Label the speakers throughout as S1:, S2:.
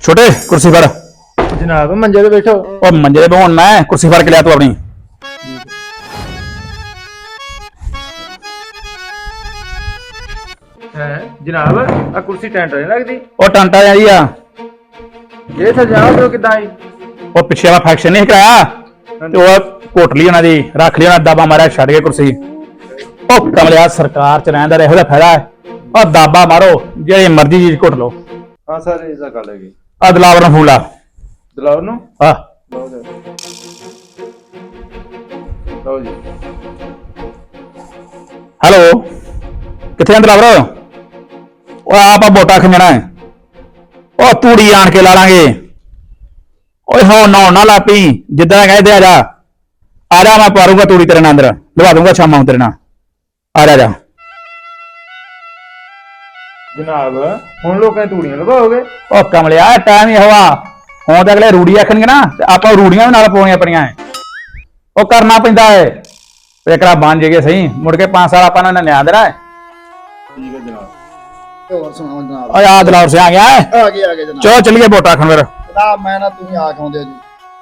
S1: ਛੋਟੇ ਕੁਰਸੀ ਫੜ।
S2: ਜਨਾਬ ਮੰਜੇ ਤੇ ਬੈਠੋ।
S1: ਉਹ ਮੰਜੇ ਤੇ ਬਹਣ ਮੈਂ ਕੁਰਸੀ ਫੜ ਕੇ ਲਿਆ ਤੂੰ ਆਪਣੀ।
S2: ਹੈ ਜਨਾਬ ਆ ਕੁਰਸੀ ਟੈਂਟ ਨਹੀਂ ਲੱਗਦੀ
S1: ਉਹ ਟਾਂਟਾ ਜਿਹਾ ਜੀ ਆ।
S2: ਇਹ ਸਜਾਓ ਦਿਓ ਕਿਦਾਂ ਹੀ
S1: ਉਹ ਪਿੱਛੇ ਵਾਲਾ ਫੈਕਸ਼ਨ ਨਹੀਂ ਕਰਾਇਆ? ਤੇ ਉਹ ਕੋਟਲੀ ਉਹਨਾਂ ਦੀ ਰੱਖ ਲਈ ਉਹਨਾਂ ਦਾਬਾ ਮਾਰਿਆ ਛੱਡ ਕੇ ਕੁਰਸੀ। ਉਹ ਕਮਲਿਆ ਸਰਕਾਰ ਚ ਰਹਿਣ ਦਾ ਇਹੋ ਜਿਹਾ ਫਾਇਦਾ ਹੈ। ਉਹ ਦਾਬਾ ਮਾਰੋ ਜਿਹੜੀ ਮਰਜ਼ੀ ਚੀਜ਼ ਘੁੱਟ ਲਓ।
S2: ਹਾਂ ਸਰ ਇਹ ਤਾਂ ਗੱਲ ਹੈਗੀ।
S1: ਆ ਦਲਾਵਰ ਨੂੰ ਫੋਨ ਲਾ।
S2: ਦਲਾਉ ਨੂੰ?
S1: ਆ।
S2: ਲਓ ਜੀ। ਲਓ ਜੀ।
S1: ਹੈਲੋ ਕਿੱਥੇ ਆਂ ਦਲਾਵਰ? ਉਹ ਆਪ ਆ ਬੋਟਾ ਖੰਜਣਾ ਹੈ। ਉਹ ਤੂੜੀ ਆਣ ਕੇ ਲਾ ਲਾਂਗੇ। ਓਏ ਹੋ ਨਾ ਨਾ ਲਾਪੀ ਜਿੱਦਾਂ ਕਹਿੰਦੇ ਆ ਜਾ। ਆ ਜਾ ਮੈਂ ਪਾਰੂੰਗਾ ਤੂੜੀ ਤੇਰੇ ਨਾਲ ਅੰਦਰ। ਲਵਾ ਦੂੰਗਾ ਸ਼ਾਮਾਂ ਨੂੰ ਤੇਰੇ ਨਾਲ। ਆ ਜਾ ਆ ਜਾ।
S2: ਜਨਾਬ ਹੁਣ ਲੋਕਾਂ ਦੀ ਤੂੜੀਆਂ ਲਵਾਓਗੇ
S1: ਉਹ ਕਮਲਿਆ ਟਾਈਮ ਹੀ ਹਵਾ। ਹੁਣ ਤਾਂ ਅਗਲੇ ਰੂੜੀ ਆਖਣਗੇ ਨਾ ਤੇ ਆਪਾਂ ਰੂੜੀਆਂ ਵੀ ਨਾਲ ਪਾਉਣੀਆਂ ਪਣੀਆਂ ਐ। ਉਹ ਕਰਨਾ ਪੈਂਦਾ ਏ। ਪੇਕਰਾ ਬਣ ਜੇਗੇ ਸਹੀ। ਮੁੜ ਕੇ 5 ਸਾਲ ਆਪਾਂ ਨੇ ਨਿਆਂ ਦੇਣਾ ਹੈ
S2: ਠੀਕ ਹੈ ਜਨਾਬ।
S3: ਹੋਰ ਸੁਣਾਓ ਜਨਾਬ?
S1: ਓਏ ਆ ਦਲਾਵਰ ਸੇ ਆ ਗਿਆ।
S3: ਆ ਗਏ ਆ ਗਏ ਜਨਾਬ।
S1: ਚਲੋ ਚੱਲੀਏ ਵੋਟਾਂ ਖਾਣ ਫਿਰ।
S3: ਜਨਾਬ ਮੈਂ ਨਾ ਤੁਸੀਂ ਆ ਖਾਉਂਦੇ ਹੋ ਜੀ।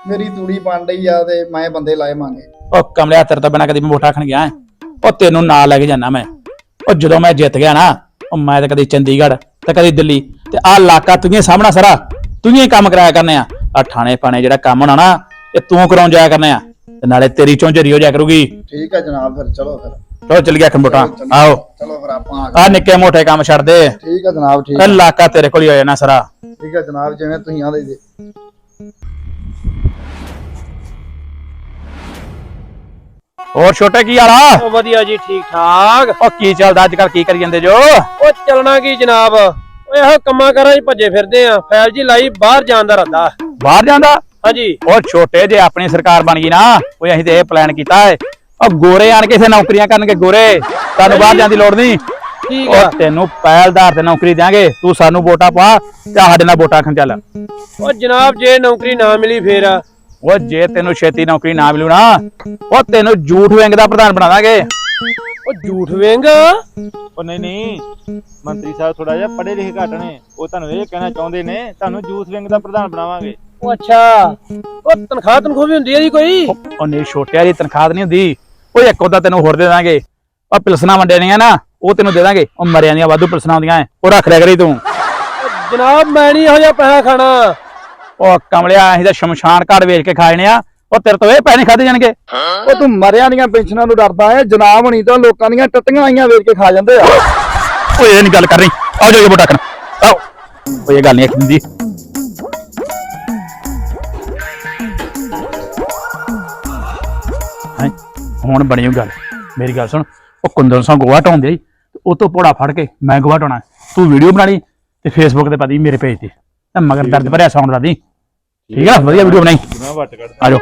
S3: ਮੇਰੀ ਤੂੜੀ ਬਣ ਰਹੀ ਆ ਤੇ ਮੈਂ ਬੰਦੇ ਲਾਏ ਮੰਗੇ।
S1: ਉਹ ਕਮਲਿਆ ਤੇਰੇ ਤੋਂ ਬਿਨਾ ਕਦੀ ਮੈਂ ਵੋਟਾਂ ਖਾਣ ਗਿਆ। ਉਹ ਤੈਨੂੰ ਨਾਲ ਲੈ ਕੇ ਜਾਣਾ ਮੈਂ। ਉਹ ਜਦੋਂ ਮੈਂ ਜਿੱਤ ਗਿਆ ਨਾ ਉਹ ਮੈਂ ਤਾਂ ਕਦੀ ਚੰਡੀਗੜ੍ਹ ਤੇ ਕਦੀ ਦਿੱਲੀ ਤੇ ਆਹ ਇਲਾਕਾ ਤੁਝੇ ਸਾਹਮਣਾ ਸਾਰਾ। ਤੁਝੇ ਹੀ ਕੰਮ ਕਰਾਇਆ ਕਰਨੇ ਆ। ਆ ਠਾਣੇ ਪਾਣੇ ਜਿਹੜਾ ਕੰਮ ਹੋਣਾ ਨਾ ਇਹ ਤੂੰ ਕਰਾਉਣ ਜਾਇਆ ਕਰਨੇ ਆ। ਤੇ ਨਾਲੇ ਤੇਰੀ ਝੋਂਝਰੀ ਹੋ ਜਾਇਆ ਕਰੂਗੀ।
S3: ਠੀਕ ਹੈ ਜਨਾਬ ਫਿਰ ਚਲੋ ਫਿਰ।
S1: ਚਲੋ ਚੱਲ ਗਿਆ ਵੋਟਾਂ ਆਓ।
S3: ਚਲੋ ਫਿਰ ਆਪਾਂ ਆ ਗਏ।
S1: ਆ ਨਿੱਕੇ ਮੋਟੇ ਕੰਮ ਛੱਡ ਦੇ।
S3: ਠੀਕ ਹੈ ਜਨਾਬ ਠੀਕ
S1: ਇਹ ਇਲਾਕਾ ਤੇਰੇ ਕੋਲ ਹੀ ਹੋ ਜਾਣਾ ਸਾਰਾ।
S3: ਠੀਕ ਹੈ ਜਨਾਬ ਜਿਵੇਂ ਤੁਸੀਂ ਆਦੇ ਜੀ।
S1: ਹੋਰ ਛੋਟੇ ਕੀ ਹਾਲ
S4: ਉਹ ਵਧੀਆ ਜੀ ਠੀਕ ਠਾਕ।
S1: ਉਹ ਕੀ ਚੱਲਦਾ ਅੱਜ ਕੱਲ ਕੀ ਕਰੀ ਜਾਂਦੇ ਜੋ?
S4: ਉਹ ਚੱਲਣਾ ਕੀ ਜਨਾਬ? ਉਹ ਇਹੋ ਕੰਮਾਂ ਕਾਰਾਂ 'ਚ ਭੱਜੇ ਫਿਰਦੇ ਆ। ਫੈਲ ਜੀ ਲਾਈ ਬਾਹਰ ਜਾਣ ਦਾ ਰੱਦਾ।
S1: ਬਾਹਰ ਜਾਂਦਾ
S4: ਹਾਂਜੀ।
S1: ਉਹ ਛੋਟੇ ਜੇ ਆਪਣੀ ਸਰਕਾਰ ਬਣ ਗਈ ਨਾ ਓਏ ਅਸੀਂ ਤੇ ਇਹ ਪਲਾਨ ਕੀਤਾ ਹੈ। ਉਹ ਗੋਰੇ ਆਣ ਕੇ ਇਥੇ ਨੌਕਰੀਆਂ ਕਰਨਗੇ ਗੋਰੇ। ਤੁਹਾਨੂੰ ਬਾਹਰ ਜਾਣ ਦੀ ਲੋੜ ਨਹੀਂ।
S4: ਠੀਕ ਆ।
S1: ਤੈਨੂੰ ਪਹਿਲਦਾਰ ਤੇ ਨੌਕਰੀ ਦਿਆਂਗੇ। ਤੂੰ ਸਾਨੂੰ ਵੋਟਾਂ ਪਾ ਤੇ ਸਾਡੇ ਨਾਲ ਵੋਟਾਂ ਖਣ ਚੱਲ।
S4: ਉਹ ਜਨਾਬ ਜੇ ਨੌਕਰੀ ਨਾ ਮਿਲੀ ਫੇਰ
S1: ਉਹ ਜੇ ਤੈਨੂੰ ਛੇਤੀ ਨੌਕਰੀ ਨਾ ਮਿਲੂ ਨਾ ਉਹ ਤੈਨੂੰ ਝੂਠ ਵਿੰਗ ਦਾ ਪ੍ਰਧਾਨ ਬਣਾ ਦਾਂਗੇ।
S4: ਉਹ ਝੂਠ ਵੇਂਗ?
S2: ਉਹ ਨਹੀਂ ਨਹੀਂ ਮੰਤਰੀ ਸਾਹਿਬ ਥੋੜਾ ਜਿਹਾ ਪੜ੍ਹੇ ਲਿਖੇ ਘੱਟ ਨੇ ਉਹ ਤੁਹਾਨੂੰ ਇਹ ਕਹਿਣਾ ਚਾਹੁੰਦੇ ਨੇ ਤੁਹਾਨੂੰ ਜੂਸ ਵਿੰਗ ਦਾ ਪ੍ਰਧਾਨ ਬਣਾਵਾਂਗੇ।
S4: ਉਹ ਅੱਛਾ ਉਹ ਤਨਖਾਹ ਤਨਖਾਹ ਵੀ ਹੁੰਦੀ ਹੈ ਜੀ ਕੋਈ?
S1: ਉਹ ਨਹੀਂ ਛੋਟਿਆਂ ਦੀ ਤਨਖਾਹ ਨਹੀਂ ਹੁੰਦੀ ਉਹ ਇੱਕ ਉਹਦਾ ਤੈਨੂੰ ਹੋਰ ਦੇ ਦਾਂਗੇ। ਉਹ ਪਿਲਸਣਾ ਵੰਡਣੀਆਂ ਨਾ ਉਹ ਤੈਨੂੰ ਦੇ ਦਾਂਗੇ ਉਹ ਮਰਿਆਂ ਦੀਆਂ ਵਾਧੂ ਪਿਲਸਣਾ ਹੁੰਦੀਆਂ ਐ ਉਹ ਰੱਖ ਲਿਆ ਕਰੀ ਤੂੰ।
S4: ਜਨਾਬ ਮੈਂ ਨਹੀਂ ਇਹੋ ਜਿਹਾ ਪੈਸਾ ਖਾਣਾ।
S1: ਉਹ ਕਮਲਿਆ ਅਸੀਂ ਤਾਂ ਸ਼ਮਸ਼ਾਨ ਘਾਟ ਵੇਚ ਕੇ ਖਾਣੇ ਆ। ਉਹ ਤੇਰੇ ਤੋਂ ਇਹ ਪੈਸੇ ਖਾਦੇ ਜਾਣਗੇ।
S3: ਉਹ ਤੂੰ ਮਰਿਆਂ ਦੀਆਂ ਪੈਨਸ਼ਨਾਂ ਨੂੰ ਡਰਦਾ ਹੈ ਜਨਾਬ ਹਣੀ ਤਾਂ ਲੋਕਾਂ ਦੀਆਂ ਟੱਟੀਆਂ ਆਈਆਂ ਵੇਚ ਕੇ ਖਾ ਜਾਂਦੇ ਆ।
S1: ਓਏ ਇਹ ਨਹੀਂ ਗੱਲ ਕਰ ਰਹੀ ਆਓ ਜਾਈਏ ਵੋਟਾਂ ਕਰਨ ਆਓ। ਓਏ ਇਹ ਗੱਲ ਨਹੀਂ ਹੁੰਦੀ। ਹਾਂ? ਹੁਣ ਬਣੀ ਉਹ ਗੱਲ। ਮੇਰੀ ਗੱਲ ਸੁਣ। ਉਹ ਕੁੰਦਨ ਸਿੰਘ ਗੋਆ ਢਾਉਂਦੇ ਸੀ ਉਹ ਤੋਂ ਪੋੜਾ ਫੜ ਕੇ ਮੈਂ ਗੋਆ ਢਾਉਣਾ। ਤੂੰ ਵੀਡੀਓ ਬਣਾ ਲਈ ਤੇ ਫੇਸਬੁੱਕ ਤੇ ਪਾ ਦੀ ਮੇਰੇ ਪੇਜ ਤੇ। ਤੇ ਮਗਰ ਦਰਦ ਭਰਿਆ ਲਾ ਦੀ। ਠੀਕ ਆ ਵਧੀਆ ਵੀਡੀਓ ਬਣਾਈ।
S2: ਜਨਾਬ ਵੱਟ ਕੱਢ
S1: ਆ ਜਾਓ।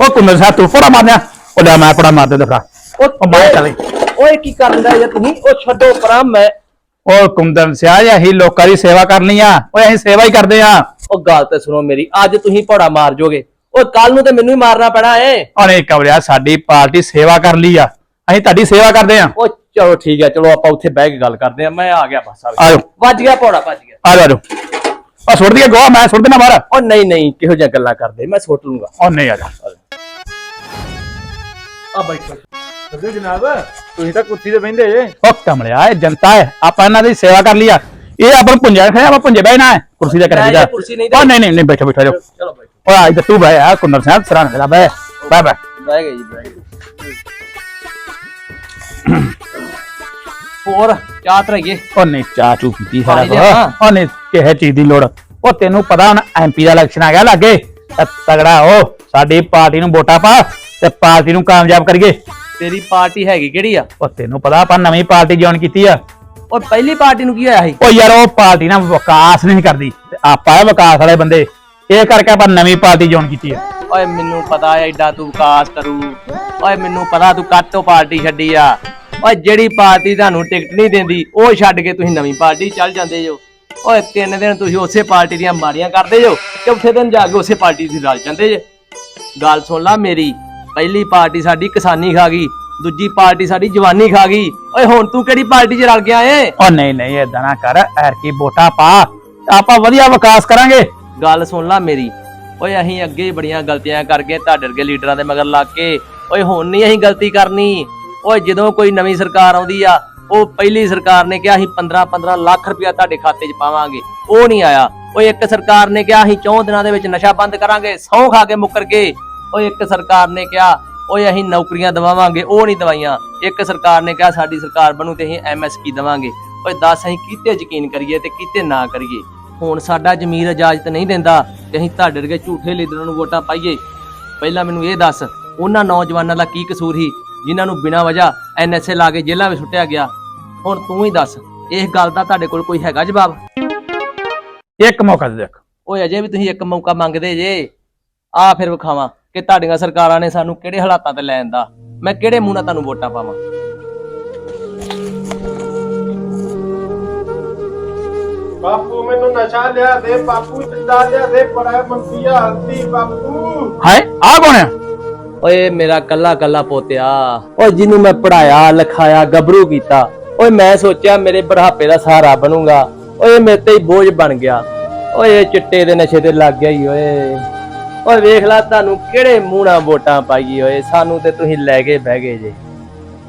S1: ਉਹ ਕੁੰਦਨ ਸਾਹਿਬ ਤੂੰ ਪੋੜਾ ਮਾਰਨਿਆ ਉਹ ਲੈ ਮੈਂ ਪੋੜਾ ਮਾਰ ਦੇ ਦਫਾ ਉਹ ਮੈਂ ਚੱਲੇ।
S4: ਓਏ ਕੀ ਕਰਨ ਦਾ ਜੇ ਤੁਸੀਂ? ਉਹ ਛੱਡੋ ਪਰਾਂ ਮੈਂ
S1: ਉਹ ਕੁੰਦਨ ਸਿਆ ਜੀ ਅਸੀਂ ਲੋਕਾਂ ਦੀ ਸੇਵਾ ਕਰਨੀ ਆ। ਓਏ ਅਸੀਂ ਸੇਵਾ ਹੀ ਕਰਦੇ ਆ।
S5: ਉਹ ਗੱਲ ਤੇ ਸੁਣੋ ਮੇਰੀ ਅੱਜ ਤੁਸੀਂ ਪੌੜਾ ਮਾਰ ਜੋਗੇ। ਓਏ ਕੱਲ ਨੂੰ ਤੇ ਮੈਨੂੰ ਹੀ ਮਾਰਨਾ ਪੈਣਾ ਏ।
S1: ਅਰੇ ਕਬਰਿਆ ਸਾਡੀ ਪਾਰਟੀ ਸੇਵਾ ਕਰ ਲਈ ਆ। ਅਸੀਂ ਤੁਹਾਡੀ ਸੇਵਾ ਕਰਦੇ ਆ।
S5: ਉਹ ਚਲੋ ਠੀਕ ਹੈ ਚਲੋ ਆਪਾਂ ਉੱਥੇ ਬਹਿ ਕੇ ਗੱਲ ਕਰਦੇ ਆ। ਮੈਂ ਆ ਗਿਆ ਬਸ ਆ ਗਿਆ।
S1: ਆਜੋ
S5: ਵੱਜ ਗਿਆ ਪੌੜਾ ਵੱਜ ਗਿਆ।
S1: ਆ ਜਾਓ ਆ ਸੁੱਟ ਦਈਏ ਗੋਆ ਮੈਂ ਸੁੱਟ ਦੇਣਾ ਬਾਹਰ।
S5: ਉਹ ਨਹੀਂ ਨਹੀਂ ਕਿਹੋ ਜਿਹੀਆਂ ਗੱਲਾਂ ਕਰਦੇ? ਮੈਂ ਸੁੱਟ ਲੂੰਗਾ।
S1: ਉਹ ਨਹੀਂ ਆ ਜਾ।
S5: ਆ ਬੈਠੋ
S2: ਸਭੇ ਜਨਾਬ ਤੁਸੀਂ ਤਾਂ ਕੁਰਸੀ ਤੇ ਬਹਿੰਦੇ ਜੇ।
S1: ਉਹ ਕਮਲਿਆ ਇਹ ਜਨਤਾ ਹੈ। ਆਪਾਂ ਇਹਨਾਂ ਦੀ ਸੇਵਾ ਕਰ ਲਈ ਆ। ਇਹ ਆਪਾਂ ਪੁੰਜਾ ਖੜਿਆ ਆਪਾਂ ਪੁੰਜੇ ਬਹਿਣਾ ਹੈ। ਕੁਰਸੀ ਤੇ ਕਰਾਂਗੇ ਜਾ।
S5: ਕੁਰਸੀ ਨਹੀਂ
S1: ਉਹ ਨਹੀਂ ਨਹੀਂ ਨਹੀਂ ਬੈਠੋ ਬੈਠੋ
S5: ਚਲੋ ਬੈਠੋ
S1: ਓਏ ਇੱਧਰ ਤੂੰ ਬਹਿ ਆ ਕੁੰਦਰ ਸਾਹਿਬ ਸਰਾਂ ਖੜਾ ਬਹਿ। ਬਹਿ ਬਹਿ।
S5: ਬਹਿ ਗਏ ਜੀ ਬਹਿ ਗਏ। ਹੋਰ ਚਾਹ ਤਰਾਈਏ
S1: ਉਹ ਨਹੀਂ ਚਾਹ ਚੂ ਪੀਤੀ ਸਾਰਾ
S5: ਪਾਣੀ
S1: ਕੁਛ। ਉਹ ਨਹੀਂ ਕਿਸੇ ਚੀਜ਼ ਦੀ ਲੋੜ। ਉਹ ਤੈਨੂੰ ਪਤਾ ਹੁਣ ਐਮਪੀ ਦਾ ਇਲੈਕਸ਼ਨ ਆ ਗਿਆ ਲੱਗੇ। ਤੇ ਤਗੜਾ ਹੋ ਸਾਡੀ ਪਾਰਟੀ ਨੂੰ ਵੋਟਾਂ ਪਾ ਤੇ ਪਾਰਟੀ ਨੂੰ ਕਾਮਯਾਬ ਕਰੀਏ।
S5: ਤੇਰੀ ਪਾਰਟੀ ਹੈਗੀ ਕਿਹੜੀ ਆ?
S1: ਉਹ ਤੈਨੂੰ ਪਤਾ ਆਪਾਂ ਨਵੀਂ ਪਾਰਟੀ ਜੁਆਇਨ ਕੀਤੀ ਆ।
S5: ਉਹ ਪਹਿਲੀ ਪਾਰਟੀ ਨੂੰ ਕੀ ਹੋਇਆ ਸੀ?
S1: ਉਹ ਯਾਰ ਉਹ ਪਾਰਟੀ ਨਾ ਵਿਕਾਸ ਨਹੀਂ ਕਰਦੀ। ਤੇ ਆਪਾਂ ਇਹ ਵਿਕਾਸ ਵਾਲੇ ਬੰਦੇ। ਇਹ ਕਰਕੇ ਆਪਾਂ ਨਵੀਂ ਪਾਰਟੀ ਜੁਆਇਨ ਕੀਤੀ ਆ।
S5: ਓਏ ਮੈਨੂੰ ਪਤਾ ਐ ਐਡਾ ਤੂੰ ਵਿਕਾਸ ਕਰੂ। ਓਏ ਮੈਨੂੰ ਪਤਾ ਤੂੰ ਕੱਟ ਤੋਂ ਪਾਰਟੀ ਛੱਡੀ ਆ। ਓਏ ਜਿਹੜੀ ਪਾਰਟੀ ਤੁਹਾਨੂੰ ਟਿਕਟ ਨਹੀਂ ਦਿੰਦੀ ਉਹ ਛੱਡ ਕੇ ਤੁਸੀਂ ਨਵੀਂ ਪਾਰਟੀ ਚੱਲ ਜਾਂਦੇ ਜੋ ਓਏ ਤਿੰਨ ਦਿਨ ਤੁਸੀਂ ਉਸੇ ਪਾਰਟੀ ਦੀਆਂ ਮਾਰੀਆਂ ਕਰਦੇ ਜੋ ਚੌਥੇ ਦਿਨ ਜਾ ਕੇ ਉਸੇ ਪਾਰਟੀ ਦੀ ਰਲ ਜਾਂਦੇ ਜੇ। ਗੱਲ ਸੁਣ ਲੈ ਮੇਰੀ ਪਹਿਲੀ ਪਾਰਟੀ ਸਾਡੀ ਕਿਸਾਨੀ ਖਾ ਗਈ ਦੂਜੀ ਪਾਰਟੀ ਸਾਡੀ ਜਵਾਨੀ ਖਾ ਗਈ। ਓਏ ਹੁਣ ਤੂੰ ਕਿਹੜੀ ਪਾਰਟੀ 'ਚ ਰਲ ਗਿਆ ਏ?
S1: ਉਹ ਨਹੀਂ ਨਹੀਂ ਏਦਾਂ ਨਾ ਕਰ ਐਰ ਕੀ ਵੋਟਾਂ ਪਾ ਆਪਾਂ ਵਧੀਆ ਵਿਕਾਸ ਕਰਾਂਗੇ।
S5: ਗੱਲ ਸੁਣ ਲੈ ਮੇਰੀ ਓਏ ਅਸੀਂ ਅੱਗੇ ਹੀ ਬੜੀਆਂ ਗਲਤੀਆਂ ਕਰਕੇ ਤੁਹਾਡੇ ਵਰਗੇ ਲੀਡਰਾਂ ਦੇ ਮਗਰ ਲੱਗ ਕੇ ਓਏ ਹੁਣ ਨਹੀਂ ਅਸੀਂ ਗਲਤੀ ਕਰਨੀ। ਉਹ ਜਦੋਂ ਕੋਈ ਨਵੀਂ ਸਰਕਾਰ ਆਉਂਦੀ ਆ, ਉਹ ਪਹਿਲੀ ਸਰਕਾਰ ਨੇ ਕਿਹਾ ਅਸੀਂ 15 15 ਲੱਖ ਰੁਪਇਆ ਤੁਹਾਡੇ ਖਾਤੇ 'ਚ ਪਾਵਾਂਗੇ। ਉਹ ਨਹੀਂ ਆਇਆ। ਉਹ ਇੱਕ ਸਰਕਾਰ ਨੇ ਕਿਹਾ ਅਸੀਂ 4 ਦਿਨਾਂ ਦੇ ਵਿੱਚ ਨਸ਼ਾ ਬੰਦ ਕਰਾਂਗੇ, ਸਹੁੰ ਖਾ ਕੇ ਮੁੱਕਰ ਗਏ ਉਹ ਇੱਕ ਸਰਕਾਰ ਨੇ ਕਿਹਾ, ਓਏ ਅਸੀਂ ਨੌਕਰੀਆਂ ਦਵਾਵਾਂਗੇ, ਉਹ ਨਹੀਂ ਦਵਾਈਆਂ। ਇੱਕ ਸਰਕਾਰ ਨੇ ਕਿਹਾ, ਸਾਡੀ ਸਰਕਾਰ ਬਣੂ ਤੇ ਅਸੀਂ ਐਮਐਸਪੀ ਦਵਾਂਗੇ। ਓਏ ਦੱਸ, ਅਸੀਂ ਕਿਤੇ ਯਕੀਨ ਕਰੀਏ ਤੇ ਕਿਤੇ ਨਾ ਕਰੀਏ। ਹੁਣ ਸਾਡਾ ਜ਼ਮੀਰ ਇਜਾਜ਼ਤ ਨਹੀਂ ਦਿੰਦਾ ਕਿ ਅਸੀਂ ਤੁਹਾਡੇ ਵਰਗੇ ਝੂਠੇ ਲੀਡਰਾਂ ਨੂੰ ਵੋਟਾਂ ਪਾਈਏ। ਪਹਿਲਾਂ ਮੈਨੂੰ ਇਹ ਦੱਸ, ਉਹਨਾਂ ਨੌਜਵਾਨਾਂ ਦਾ ਕੀ ਕਸੂਰ ਸੀ? ਜਿਨ੍ਹਾਂ ਨੂੰ ਬਿਨਾਂ ਵਜ੍ਹਾ ਐਨਐਸਏ ਲਾ ਕੇ ਜੇਲ੍ਹਾਂ ਵਿੱਚ ਸੁੱਟਿਆ ਗਿਆ। ਹੁਣ ਤੂੰ ਹੀ ਦੱਸ ਇਸ ਗੱਲ ਦਾ ਤੁਹਾਡੇ ਕੋਲ ਕੋਈ ਹੈਗਾ ਜਵਾਬ?
S1: ਇੱਕ ਮੌਕਾ ਦੇ ਦੇਖ।
S5: ਓਏ ਅਜੇ ਵੀ ਤੁਸੀਂ ਇੱਕ ਮੌਕਾ ਮੰਗਦੇ ਜੇ। ਆ ਫਿਰ ਵਿਖਾਵਾਂ ਕਿ ਤੁਹਾਡੀਆਂ ਸਰਕਾਰਾਂ ਨੇ ਸਾਨੂੰ ਕਿਹੜੇ ਹਾਲਾਤਾਂ ਤੇ ਲੈਣ ਦਾ। ਮੈਂ ਕਿਹੜੇ ਮੂੰਹ ਨਾਲ ਤੁਹਾਨੂੰ ਵੋਟਾਂ ਪਾਵਾਂ?
S4: ਬਾਪੂ ਮੈਨੂੰ ਨਸ਼ਾ ਲਿਆ ਦੇ ਬਾਪੂ ਚਿੱਟਾ ਲਿਆ ਦੇ ਬੜਾ ਮੰਤਰੀ ਹਲਦੀ ਬਾਪੂ।
S1: ਹਾਏ ਆ ਕੌਣ ਆ
S5: ਓਏ ਮੇਰਾ ਕੱਲਾ ਕੱਲਾ ਪੋਤਿਆ। ਓਏ ਜਿਹਨੂੰ ਮੈਂ ਪੜਾਇਆ ਲਿਖਾਇਆ, ਗੱਭਰੂ ਕੀਤਾ, ਓਏ ਮੈਂ ਸੋਚਿਆ ਮੇਰੇ ਬੁਢਾਪੇ ਦਾ ਸਹਾਰਾ ਬਣੂਗਾ, ਓਏ ਮੇਰੇ ਤੇ ਹੀ ਬੋਝ ਬਣ ਗਿਆ। ਓਏ ਇਹ ਚਿੱਟੇ ਦੇ ਨਸ਼ੇ ਤੇ ਲੱਗ ਗਿਆ ਹੀ ਓਏ। ਓਏ ਵੇਖ ਲਾ ਤੁਹਾਨੂੰ ਕਿਹੜੇ ਮੂੰਹ ਵੋਟਾਂ ਪਾਈ ਓਏ, ਸਾਨੂੰ ਤੇ ਤੁਸੀਂ ਲੈ ਕੇ ਬਹਿ ਗਏ ਜੇ।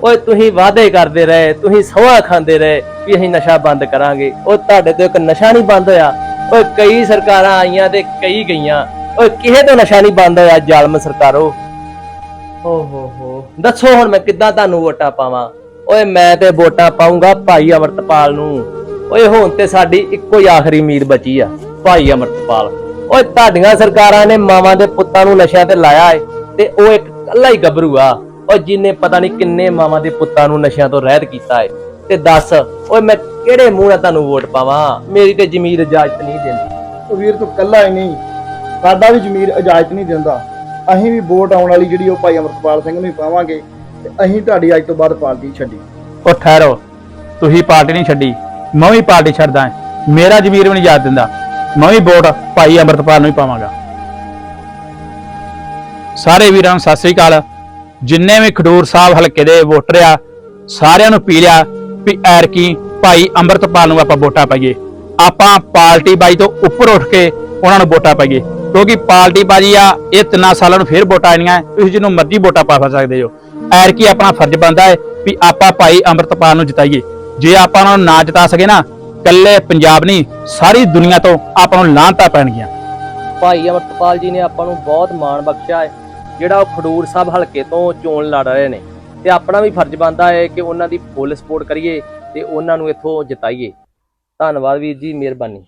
S5: ਓਏ ਤੁਸੀਂ ਵਾਅਦੇ ਕਰਦੇ ਰਹੇ, ਤੁਸੀਂ ਸਵਾ ਖਾਂਦੇ ਰਹੇ ਵੀ ਅਸੀਂ ਨਸ਼ਾ ਬੰਦ ਕਰਾਂਗੇ। ਓ ਤੁਹਾਡੇ ਤੋਂ ਇੱਕ ਨਸ਼ਾ ਨਹੀਂ ਬੰਦ ਹੋਇਆ। ਓਏ ਕਈ ਸਰਕਾਰਾਂ ਆਈਆਂ ਤੇ ਕਈ ਗਈਆਂ। ਓਏ ਕਿਸੇ ਤੋਂ ਨਸ਼ਾ ਨਹੀਂ ਬੰਦ ਹੋਇਆ, ਜ਼ਾਲਮ ਸਰਕਾਰੋ? ਓ ਹੋ ਹੋ। ਦੱਸੋ ਹੁਣ ਮੈਂ ਕਿੱਦਾਂ ਤੁਹਾਨੂੰ ਵੋਟਾਂ ਪਾਵਾਂ? ਓਏ, ਮੈਂ ਤੇ ਵੋਟਾਂ ਪਾਉਂਗਾ ਭਾਈ ਅਮਰਤਪਾਲ ਨੂੰ। ਓਏ, ਹੁਣ ਤੇ ਸਾਡੀ ਇੱਕੋ ਹੀ ਆਖਰੀ ਉਮੀਦ ਬਚੀ ਆ, ਭਾਈ ਅਮਰਤਪਾਲ। ਓਏ, ਤੁਹਾਡੀਆਂ ਸਰਕਾਰਾਂ ਨੇ ਮਾਵਾਂ ਦੇ ਪੁੱਤਾਂ ਨੂੰ ਨਸ਼ਿਆਂ ਤੇ ਲਾਇਆ ਏ, ਤੇ ਉਹ ਇੱਕ ਕੱਲਾ ਹੀ ਗੱਭਰੂ ਆ। ਓ ਜਿਨੇ ਪਤਾ ਨਹੀਂ ਕਿੰਨੇ ਮਾਵਾਂ ਦੇ ਪੁੱਤਾਂ ਨੂੰ ਨਸ਼ਿਆਂ ਤੋਂ ਰਹਿਤ ਕੀਤਾ ਏ। ਤੇ ਦੱਸ, ਓਏ, ਮੈਂ ਕਿਹੜੇ ਮੂੰਹ ਨਾਲ ਤੁਹਾਨੂੰ ਵੋਟ ਪਾਵਾਂ? ਮੇਰੀ ਤੇ ਜ਼ਮੀਰ ਇਜਾਜ਼ਤ ਨਹੀਂ ਦਿੰਦੀ।
S3: ਵੀਰ ਤੂੰ ਕੱਲਾ ਹੀ ਨਹੀਂ। ਸਾਡਾ ਵੀ ਜ਼ਮੀਰ ਇਜਾਜ਼ਤ ਨਹੀਂ ਦਿੰਦਾ। ਅਸੀਂ ਵੀ ਵੋਟ ਆਉਣ ਵਾਲੀ ਜਿਹੜੀ ਉਹ ਭਾਈ ਅਮਰਪਾਲ ਸਿੰਘ ਨੂੰ ਹੀ ਪਾਵਾਂਗੇ ਤੇ ਅਸੀਂ ਤੁਹਾਡੀ ਅੱਜ ਤੋਂ ਬਾਅਦ ਪਾਰਟੀ ਛੱਡੀ।
S1: ਉਹ ਠਹਿਰੋ, ਤੁਸੀਂ ਪਾਰਟੀ ਨਹੀਂ ਛੱਡੀ, ਮੈਂ ਵੀ ਪਾਰਟੀ ਛੱਡਦਾ ਮੇਰਾ ਜ਼ਮੀਰ ਵੀ ਨਹੀਂ ਯਾਦ ਦਿੰਦਾ, ਮੈਂ ਵੀ ਵੋਟ ਭਾਈ ਅਮਰਤਪਾਲ ਨੂੰ ਹੀ ਪਾਵਾਂਗਾ। ਸਾਰੇ ਵੀਰਾਂ ਨੂੰ ਸਤਿ ਸ੍ਰੀ ਅਕਾਲ। ਜਿੰਨੇ ਵੀ ਖਡੂਰ ਸਾਹਿਬ ਹਲਕੇ ਦੇ ਵੋਟਰ ਆ, ਸਾਰਿਆਂ ਨੂੰ ਪੀ ਲਿਆ ਵੀ ਐਰਕੀ ਭਾਈ ਅੰਮ੍ਰਿਤਪਾਲ ਨੂੰ ਆਪਾਂ ਵੋਟਾਂ ਪਾਈਏ। ਆਪਾਂ ਪਾਰਟੀ ਬਾਈ ਤੋਂ ਉੱਪਰ ਉੱਠ ਕੇ ਉਹਨਾਂ ਨੂੰ ਵੋਟਾਂ ਪਾਈਏ। ਕਿਉਂਕਿ ਪਾਰਟੀ ਬਾਜੀ ਆ, ਇਹ ਤਿੰਨਾਂ ਸਾਲਾਂ ਨੂੰ ਫੇਰ ਵੋਟਾਂ ਆਣੀਆਂ ਤੁਸੀਂ ਜਿਹਨੂੰ ਮਰਜ਼ੀ ਵੋਟਾਂ ਪਾ ਸਕਦੇ ਹੋ। ਐਰਕੀ ਆਪਣਾ ਫਰਜ਼ ਬਣਦਾ ਹੈ ਵੀ ਆਪਾਂ ਭਾਈ ਅੰਮ੍ਰਿਤਪਾਲ ਨੂੰ ਜਿਤਾਈਏ। ਜੇ ਆਪਾਂ ਉਹਨਾਂ ਨੂੰ ਨਾ ਜਿਤਾ ਸਕੇ ਨਾ ਕੱਲੇ ਪੰਜਾਬ ਨਹੀਂ, ਸਾਰੀ ਦੁਨੀਆ ਤੋਂ ਆਪਾਂ ਨੂੰ ਲਾਂਤਾਂ ਪੈਣਗੀਆਂ।
S5: ਭਾਈ ਅੰਮ੍ਰਿਤਪਾਲ ਜੀ ਨੇ ਆਪਾਂ ਨੂੰ ਬਹੁਤ ਮਾਣ ਬਖਸ਼ਿਆ ਹੈ, ਜਿਹੜਾ ਉਹ ਖਡੂਰ ਸਾਹਿਬ ਹਲਕੇ ਤੋਂ ਚੋਣ ਲੜ ਰਹੇ ਨੇ। ਤੇ ਆਪਣਾ ਵੀ ਫਰਜ਼ ਬਣਦਾ ਹੈ ਕਿ ਉਹਨਾਂ ਦੀ ਫੁੱਲ ਸਪੋਰਟ ਕਰੀਏ ਤੇ ਉਹਨਾਂ ਨੂੰ ਇੱਥੋਂ ਜਿਤਾਈਏ। ਧੰਨਵਾਦ ਵੀਰ ਜੀ, ਮਿਹਰਬਾਨੀ।